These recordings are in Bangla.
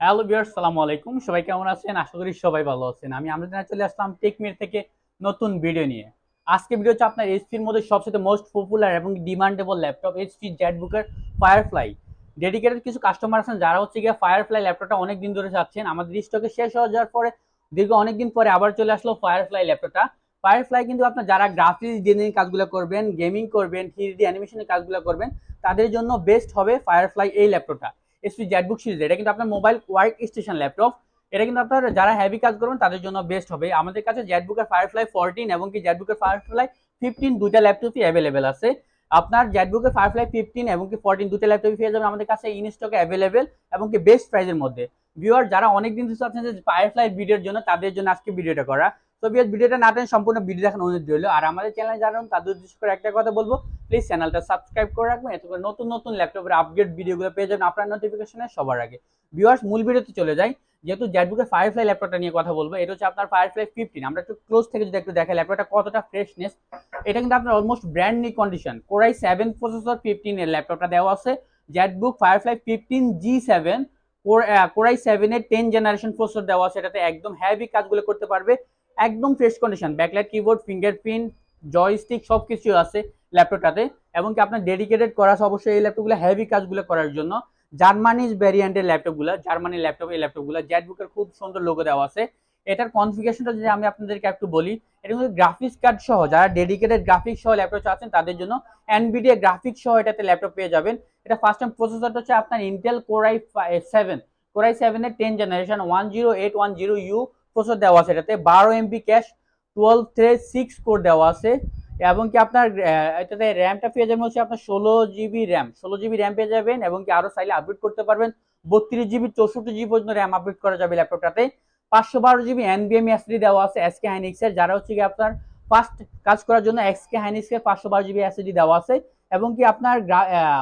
হ্যালো বিয়ার সালামু আলাইকুম। সবাই কেমন আছেন? আশা করি সবাই ভালো আছেন। আমি আমাদের চলে আসলাম টেকমির থেকে নতুন ভিডিও নিয়ে। আজকে ভিডিও হচ্ছে আপনার এইচপির মধ্যে সবচেয়ে মোস্ট পপুলার এবং ডিমান্ডেবল ল্যাপটপ এইচপি জেটবুকের ফায়ারফ্লাই ডেডিকেটেড কিছু কাস্টমার আছেন যারা হচ্ছে গিয়ে ফায়ারফ্লাই ল্যাপটপটা অনেক দিন ধরে চাচ্ছেন। আমাদের স্টকে শেষ হয়ে যাওয়ার পরে, দীর্ঘ অনেক দিন পরে আবার চলে আসলো ফায়ারফ্লাই ল্যাপটপটা ফায়ারফ্লাই কিন্তু আপনার যারা গ্রাফিক্স ডিজাইনিং কাজগুলো করবেন গেমিং করবেন থ্রি ডি অ্যানিমেশনের কাজগুলো করবেন, তাদের জন্য বেস্ট হবে ফায়ারফ্লাই এই ল্যাপটপটা এসপি জেটবুক সিরিজ এটা কিন্তু আপনার মোবাইল ওয়ার্ক স্টেশন ল্যাপটপ এটা কিন্তু আপনার যারা হেভি কাজ করবেন, তাদের জন্য বেস্ট হবে। আমাদের কাছে জেটবুকের ফায়ারফ্লাই ফোরটিন এবং কি জেটবুকের ফায়ারফ্লাই ফিফটিন দুইটা ল্যাপটপই অ্যাভেলেবেল আছে। আপনার জেটবুকের ফায়ারফ্লাই ফিফটিন এবং কি ফোরটিন দুটো ল্যাপটপই পেয়ে যাবেন আমাদের কাছে ইন স্টকে অ্যাভেলেবেল এবং কি বেস্ট প্রাইসের মধ্যে। ভিউয়ার যারা অনেক দিন ধরে চাচ্ছেন যে ফায়ারফ্লাই ভিডিওর জন্য, তাদের জন্য আজকে ভিডিওটা করা। তো ভিউয়ার ভিডিওটা না টেনে সম্পূর্ণ ভিডিও দেখানো অনুরোধ রইল। আর আমাদের চ্যানেলে নতুন, তাদের উদ্দেশ্য করে একটা কথা বলব প্লিজ চ্যানেলটা সাবস্ক্রাইব করে রাখবেন, এতে করে নতুন নতুন ল্যাপটপের আপডেট ভিডিওগুলো পেয়ে যাবেন আপনার নোটিফিকেশনে সবার আগে। ভিউয়ার্স মূল ভিডিওতে চলে যাই, যেহেতু জ্যাটবুকের ফায়ারফ্লাই ল্যাপটপটা নিয়ে কথা বলব, এটা হচ্ছে আপনার ফায়ারফ্লাই ফিফটিন আমরা একটু ক্লোজ থেকে যদি একটু দেখাই ল্যাপটপটা কতটা ফ্রেশনেস এটা কিন্তু আপনার almost brand new condition core i seven processor fifteen এর ল্যাপটপটা দেওয়া আছে ZBook Firefly fifteen G seven core i সেভেনের টেন জেনারেশন প্রসেসর দেওয়া আছে, এটাতে একদম হ্যাভি কাজগুলো করতে পারবে। একদম fresh condition backlight keyboard fingerprint joystick সব কিছু আছে ল্যাপটপটাতে এবং কি আপনার ডেডিকেটেড করা আছে অবশ্যই এই ল্যাপটপগুলো হেভি কাজগুলো করার জন্য। জার্মানিজ ভ্যারিয়েন্টের ল্যাপটপগুলো জার্মানি ল্যাপটপ এই ল্যাপটপগুলো জেটবুকের খুব সুন্দর লোগো দেওয়া আছে। এটার কনফিগারেশনটা যদি আমি আপনাদেরকে একটু বলি, এটা কিন্তু গ্রাফিক্স কার্ড সহ, যারা ডেডিকেটেড গ্রাফিক্স সহ ল্যাপটপ চাচ্ছেন, তাদের জন্য এনবিডিএ গ্রাফিক্স সহ এটাতে ল্যাপটপ পেয়ে যাবেন। এটা ফার্স্ট টাইম প্রসেসরটা হচ্ছে আপনার Intel core i seven core i সেভেনের ten generation one zero eight one zero U processor দেওয়া আছে এটাতে। বারো MB cache twelve thread six core দেওয়া আছে। এবং কি আপনার এটাতে র্যামটা পেয়ে যাবেন হচ্ছে আপনার ষোলো জিবি র্যাম ষোলো জিবি র্যাম পেয়ে যাবেন এবং কি আরও চাইলে আপডেট করতে পারবেন। বত্রিশ জিবি চৌষট্টি জিবি পর্যন্ত র্যাম আপডেট করা যাবে ল্যাপটপটাতে পাঁচশো বারো জিবি এনবিএম এসডি দেওয়া আছে এসকে হাইনিক্সের যারা হচ্ছে কি আপনার ফাস্ট কাজ করার জন্য এক্সকে হাইনিক্সের পাঁচশো বারো জিবি এসডি দেওয়া আছে। এবং কি আপনার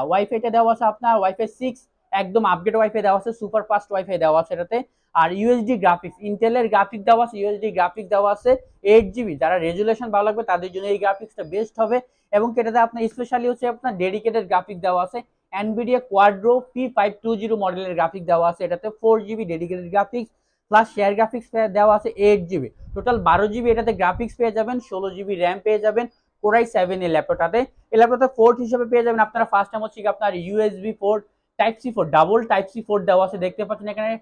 ওয়াইফাইটা দেওয়া আছে, আপনার ওয়াইফাই সিক্স একদম আপডেট ওয়াইফাই দেওয়া আছে সুপার ফাস্ট ওয়াইফাই দেওয়া আছে এটাতে। আর ইউএসডি গ্রাফিক্স ইন্টেলের গ্রাফিক্স দেওয়া আছে ইউএসডি গ্রাফিক্স দেওয়া আছে এইট জিবি যারা রেজুলেশন ভালো লাগবে, তাদের জন্য এই গ্রাফিক্সটা বেস্ট হবে। এবং এটাতে আপনার স্পেশালি হচ্ছে আপনার ডেডিকেটেড গ্রাফিক দেওয়া আছে। Nvidia Quadro P five two zero মডেলের গ্রাফিক দেওয়া আছে এটাতে four GB dedicated graphics plus share graphics দেওয়া আছে এইট জিবি টোটাল বারো জিবি এটাতে গ্রাফিক্স পেয়ে যাবেন, ষোলো জিবি র্যাম পেয়ে যাবেন কোরাই সেভেন এই ল্যাপটপটাতে এই ল্যাপটপে ফোর্ট হিসেবে পেয়ে যাবেন আপনারা। ফার্স্ট টাইম হচ্ছে আপনার USB port type C four double type C four দেওয়া আছে, দেখতে পাচ্ছেন এখানে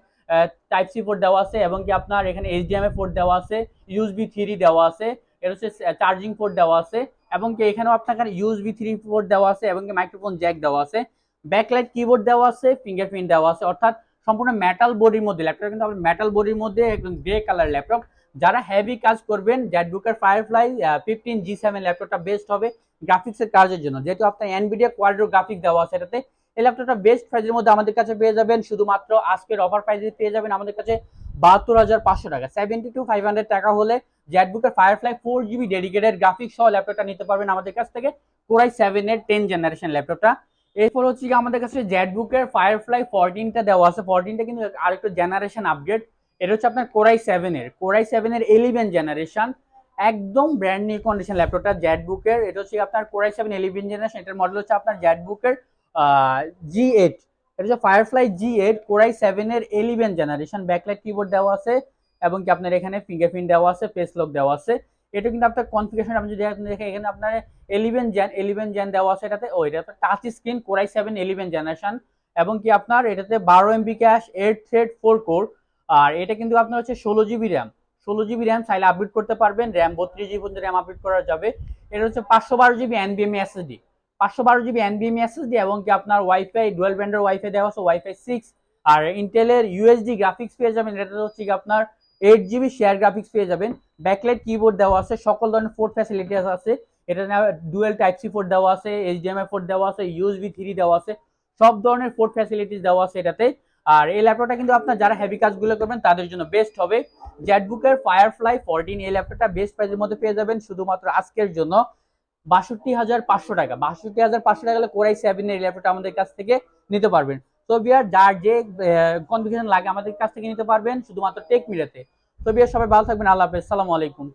টাইপ সি ফোর দেওয়া আছে, এবং কি আপনার এখানে এইচডিএমআই ফোর দেওয়া আছে ইউএসবি থ্রি দেওয়া আছে, এটা হচ্ছে চার্জিং পোর্ট দেওয়া আছে, এবং কি এখানেও আপনার ইউএসবি থ্রি পোর্ট দেওয়া আছে, এবং কি মাইক্রোফোন জ্যাক দেওয়া আছে ব্যাকলাইট কিবোর্ড দেওয়া আছে ফিঙ্গারপ্রিন্ট দেওয়া আছে, অর্থাৎ সম্পূর্ণ মেটাল বডির মধ্যে ল্যাপটপ কিন্তু আপনার মেটাল বডির মধ্যে, একদম গ্রে কালার ল্যাপটপ যারা হেভি কাজ করবেন জ্যাটবুকের ফায়ারফ্লাই ফিফটিন জি সেভেন ল্যাপটপটা বেস্ট হবে গ্রাফিক্সের কাজের জন্য, যেহেতু আপনার এনবিডিয়া কোয়াড্রো গ্রাফিক দেওয়া আছে এটাতে এই ল্যাপটপটা বেস্ট প্রাইসের মধ্যে আমাদের কাছে পেয়ে যাবেন। শুধুমাত্র আজকের অফার প্রাইসে পেয়ে যাবেন আমাদের কাছে বাহাত্তর হাজার পাঁচশো টাকা। সেভেন্টি টু ফাইভ হান্ড্রেড টাকা হলে জ্যাটবুকের Firefly four GB dedicated graphics সহ ল্যাপটপটা নিতে পারবেন আমাদের কাছ থেকে কোরাই সেভেনের টেন জেনারেশন ল্যাপটপটা এরপর হচ্ছে কি আমাদের কাছে জ্যাটবুকের ফায়ারফ্লাই ফোরটিনটা দেওয়া আছে। ফোরটিনটা কিন্তু আরেকটু জেনারেশন আপডেট এটা হচ্ছে আপনার কোরাই সেভেনের কোরাই সেভেনের ইলেভেন জেনারেশন একদম ব্র্যান্ড নিউ কন্ডিশন ল্যাপটপটা জ্যাটবুকের এটা হচ্ছে আপনার core i seven eleven generation এটার মডেল হচ্ছে আপনার জ্যাটবুকের জি এইট এটা হচ্ছে Firefly G eight core i সেভেনের এলিভেন জেনারেশন ব্যাকলাইট কিবোর্ড দেওয়া আছে, এবং কি আপনার এখানে ফিঙ্গারপ্রিন্ট দেওয়া আছে ফেস লক দেওয়া আছে। এটা কিন্তু আপনার কনফিগারেশন আপনি যদি দেখেন এখানে আপনার এলিভেন জেন এলিভেন জেন দেওয়া আছে এটাতে, ও, এটা touch screen core i seven eleven generation এবং কি আপনার এটাতে বারো MB cache eight thread four core আর এটা কিন্তু আপনার হচ্ছে ষোলো জিবি র্যাম ষোলো জিবি র্যাম চাইলে আপডেট করতে পারবেন র্যাম বত্রিশ জিবি র্যাম আপডেট করা যাবে। এটা হচ্ছে পাঁচশো বারো জিবি এনবিএমই এসএসডি পাঁচশো বারো জিবি এনবিএমই এসএসডি এবং কি আপনার ওয়াইফাই ডুয়েল ব্যান্ডের ওয়াইফাই দেওয়া আছে ওয়াইফাই সিক্স আর ইন্টেলের ইউএসডি গ্রাফিক্স পেয়ে যাবেন এটা হচ্ছে কি আপনার এইট জিবি শেয়ার গ্রাফিক্স পেয়ে যাবেন। ব্যাকলাইট কিবোর্ড দেওয়া আছে, সকল ধরনের ফোর্ট ফ্যাসিলিটি আছে। এটা ডুয়েল টাইপ সি ফোর দেওয়া আছে এইচডিএমআই ফোর্ট দেওয়া আছে ইউএসবি থ্রি দেওয়া আছে, সব ধরনের ফোর্ট ফ্যাসিলিটিস দেওয়া আছে এটাতে। আর এই ল্যাপটপটা কিন্তু আপনার যারা হেভি কাজগুলো করবেন, তাদের জন্য বেস্ট হবে। জ্যাটবুকের ফায়ারফ্লাই ফোরটিন এই ল্যাপটপটা বেস্ট প্রাইসের মধ্যে পেয়ে যাবেন, শুধুমাত্র আজকের জন্য। বাষট্টি হাজার পাঁচশো টাকা। বাষট্টি হাজার পাঁচশো টাকা কোরাই সেভেনের ল্যাপটপটা আমাদের কাছ থেকে নিতে পারবেন। তো বিয়ার যার যে কনফিগেশন লাগে আমাদের কাছ থেকে নিতে পারবেন, শুধুমাত্র টেক মিলাতে। তো বিয়ার সবাই ভালো থাকবেন, আল্লাহ হাফেজ, সালামু আলাইকুম।